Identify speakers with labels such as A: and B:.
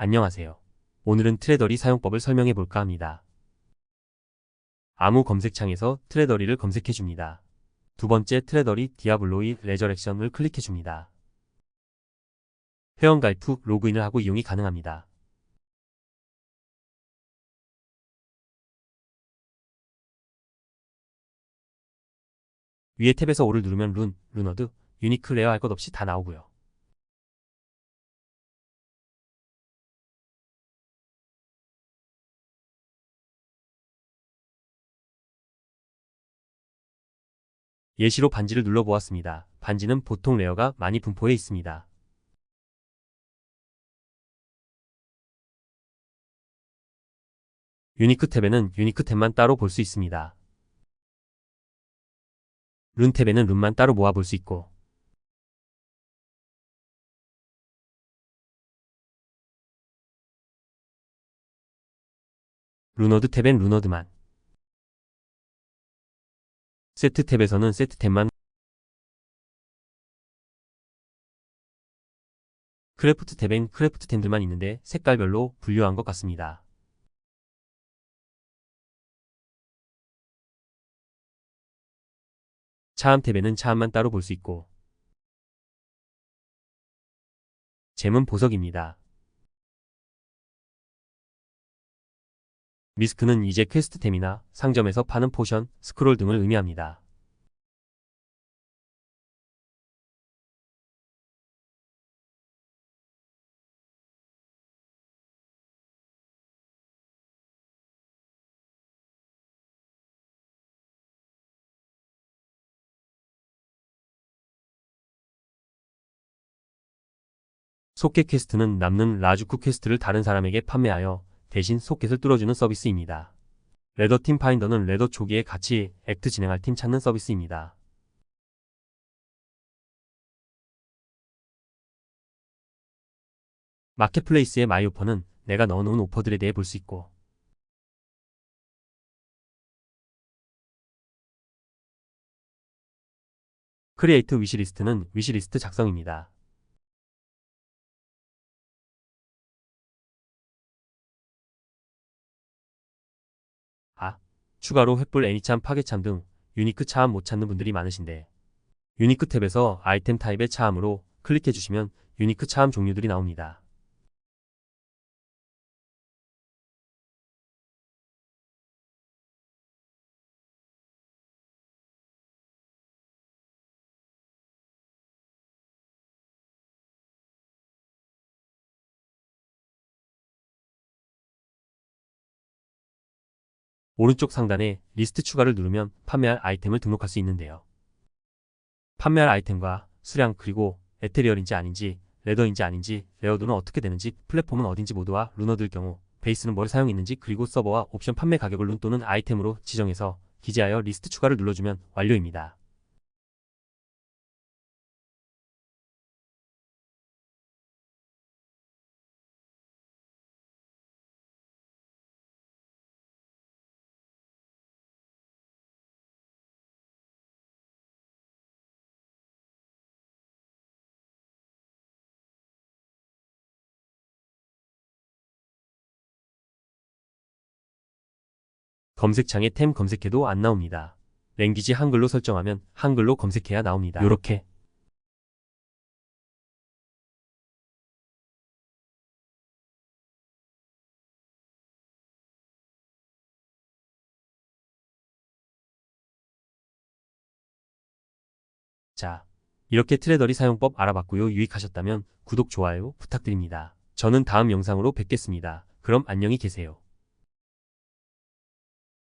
A: 안녕하세요. 오늘은 트레더리 사용법을 설명해 볼까 합니다. 아무 검색창에서 트레더리를 검색해 줍니다. 두 번째 트레더리 디아블로이 레저렉션을 클릭해 줍니다. 회원 가입 후 로그인을 하고 이용이 가능합니다. 위에 탭에서 5를 누르면 룬, 루너드, 유니크 레어 할 것 없이 다 나오고요. 예시로 반지를 눌러보았습니다. 반지는 보통 레어가 많이 분포해 있습니다. 유니크 탭에는 유니크 탭만 따로 볼 수 있습니다. 룬 탭에는 룬만 따로 모아 볼 수 있고 루너드 탭엔 루너드만 세트 탭에서는 세트 탭만 크래프트 탭엔 크래프트 템들만 있는데 색깔별로 분류한 것 같습니다. 차암 탭에는 차암만 따로 볼 수 있고 잼은 보석입니다. 미스크는 이제 퀘스트템이나 상점에서 파는 포션, 스크롤 등을 의미합니다. 소켓 퀘스트는 남는 라주쿠 퀘스트를 다른 사람에게 판매하여 대신 소켓을 뚫어주는 서비스입니다. 레더 팀 파인더는 레더 초기에 같이 액트 진행할 팀 찾는 서비스입니다. 마켓플레이스의 마이 오퍼는 내가 넣어놓은 오퍼들에 대해 볼 수 있고 크리에이트 위시리스트는 위시리스트 작성입니다. 추가로 횃불 애니참 파괴참 등 유니크 차암 못 찾는 분들이 많으신데 유니크 탭에서 아이템 타입의 차암으로 클릭해 주시면 유니크 차암 종류들이 나옵니다. 오른쪽 상단에 리스트 추가를 누르면 판매할 아이템을 등록할 수 있는데요. 판매할 아이템과 수량 그리고 에테리얼인지 아닌지 레더인지 아닌지 레어도는 어떻게 되는지 플랫폼은 어딘지 모두와 루너들 경우 베이스는 뭘 사용했는지 그리고 서버와 옵션 판매 가격을 룬 또는 아이템으로 지정해서 기재하여 리스트 추가를 눌러주면 완료입니다. 검색창에 템 검색해도 안 나옵니다. 랭귀지 한글로 설정하면 한글로 검색해야 나옵니다. 요렇게 자, 이렇게 트레더리 사용법 알아봤고요. 유익하셨다면 구독, 좋아요 부탁드립니다. 저는 다음 영상으로 뵙겠습니다. 그럼 안녕히 계세요.